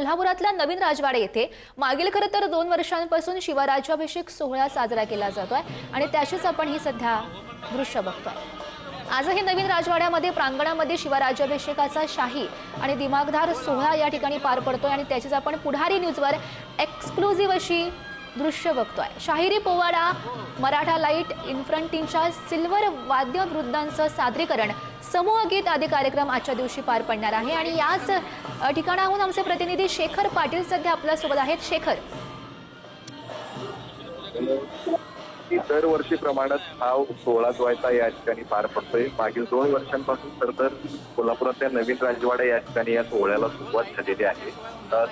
कोल्हापुरातल्या नवीन राजवाडे येथे मागील खरं तर दोन वर्षांपासून शिवराज्याभिषेक सोहळा साजरा केला जातोय आणि त्याशीच आपण ही सध्या दृश्य बघतोय. आजही नवीन राजवाड्यामध्ये प्रांगणामध्ये शिवराज्याभिषेकाचा शाही आणि दिमागदार सोहळा या ठिकाणी पार पडतोय आणि त्याचीच आपण पुढारी न्यूजवर एक्सक्लुझिव्ह अशी दृश्य बघतोय. शाहिरी पोवाडा मराठा लाइट इन्फ्रंटिंगच्या सिल्वर वाद्यवृद्धांचं सादरीकरण समूह गीत आदी कार्यक्रम आजच्या दिवशी पार पडणार आहे. आणि याच ठिकाणाहून आमचे प्रतिनिधी शेखर पाटील सध्या आपल्यासोबत आहेत. शेखर. दरवर्षीप्रमाणेच हा सोहळा जो आहे या ठिकाणी पार पडतोय. मागील दोन वर्षांपासून तर तर कोल्हापुरातल्या नवीन राजवाडा या ठिकाणी या सोहळ्याला सुरुवात झालेली आहे.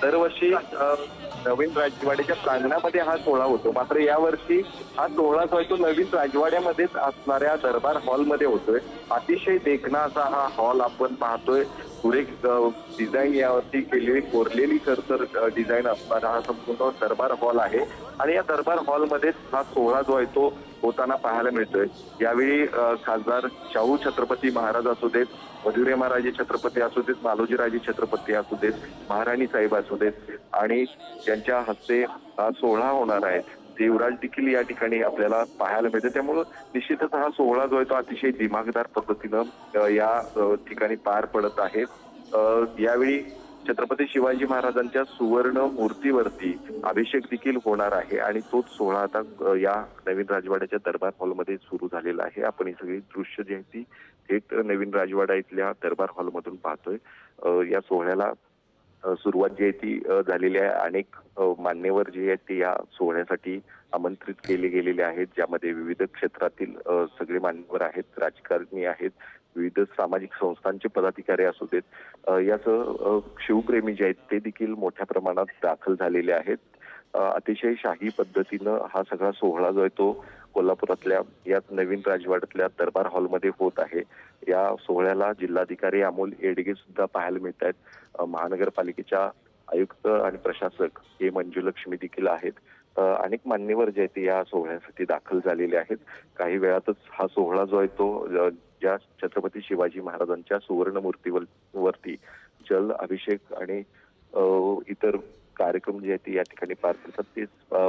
दरवर्षी नवीन राजवाड्याच्या प्रांगणामध्ये हा सोहळा होतो. मात्र यावर्षी हा सोहळा जो आहे तो नवीन राजवाड्यामध्येच असणाऱ्या दरबार हॉलमध्ये होतोय. अतिशय देखणा असा हा हॉल आपण पाहतोय. पुढे डिझाईन यावरती केलेली कोरलेली खर तर डिझाईन असणारा हा संपूर्ण दरबार हॉल आहे. आणि या दरबार हॉलमध्येच हा सोहळा जो आहे तो होताना पाहायला मिळतोय. यावेळी खासदार शाहू छत्रपती महाराज असू देत मधुरेमाराजे छत्रपती असू देत बालोजीराजे छत्रपती असू देत महाराणी साहेब असू देत आणि त्यांच्या हस्ते हा सोहळा होणार आहे. देवराज देखील या ठिकाणी आपल्याला पाहायला मिळते त्यामुळं निश्चितच हा सोहळा जो आहे तो अतिशय दिमागदार पद्धतीनं या ठिकाणी पार पडत आहे. यावेळी छत्रपती शिवाजी महाराजांच्या सुवर्ण मूर्तीवरती अभिषेक देखील होणार आहे आणि तोच सोहळा आता या नवीन राजवाड्याच्या दरबार हॉलमध्ये सुरू झालेला आहे. आपण ही सगळी दृश्य जी आहेत ती थेट नवीन राजवाडा इथल्या दरबार हॉलमधून पाहतोय. या सोहळ्याला सुरुवात जी आहे ती झालेली आहे. अनेक मान्यवर जे आहेत ते या सोहळ्यासाठी आमंत्रित केले गेलेले आहेत ज्यामध्ये विविध क्षेत्रातील सगळे मान्यवर आहेत राजकारणी आहेत विविध सामाजिक संस्थांचे पदाधिकारी असू देत याचं शिवप्रेमी जे आहेत ते देखील मोठ्या प्रमाणात दाखल झालेले आहेत. अतिशय शाही पद्धतीनं हा सगळा सोहळा जो आहे तो कोल्हापुरातल्या यात नवीन राजवाड्यातल्या दरबार हॉलमध्ये होत आहे. या सोहळ्याला जिल्हाधिकारी अमोल येडगे सुद्धा पाहायला मिळत आहेत. महानगरपालिकेच्या आयुक्त आणि प्रशासक हे मंजुलक्ष्मी देखील आहेत. अनेक मान्यवर जे आहेत ते या सोहळ्यासाठी दाखल झालेले आहेत. काही वेळातच हा सोहळा जो आहे तो ज्या छत्रपती शिवाजी महाराजांच्या सुवर्णमूर्तीवर वरती जल अभिषेक आणि इतर कार्यक्रम जे आहेत ते या ठिकाणी पार पडतात ते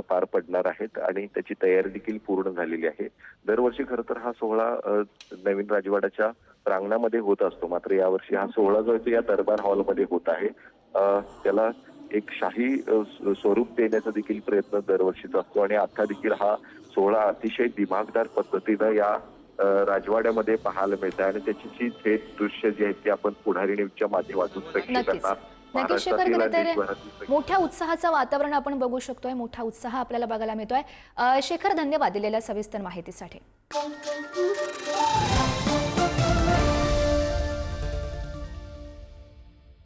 पार पडणार आहेत आणि त्याची तयारी देखील पूर्ण झालेली आहे. दरवर्षी खरं तर हा सोहळा नवीन राजवाड्याच्या प्रांगणामध्ये होत असतो. मात्र यावर्षी हा सोहळा जो आहे तो या दरबार हॉलमध्ये होत आहे. त्याला एक शाही स्वरूप देण्याचा देखील प्रयत्न दरवर्षीचा असतो आणि आता देखील हा सोहळा अतिशय दिमागदार पद्धतीनं या राजवाड्यामध्ये पाहायला मिळत आहे आणि त्याची जी थेट दृश्य जी आहेत ती आपण पुढारी न्यूजच्या माध्यमातून नक्कीच. प्रेक्षकांना नक्कीच शेखर मोठ्या उत्साहाचं वातावरण आपण बघू शकतोय मोठा उत्साह आपल्याला बघायला मिळतोय. शेखर धन्यवाद दिलेल्या सविस्तर माहितीसाठी.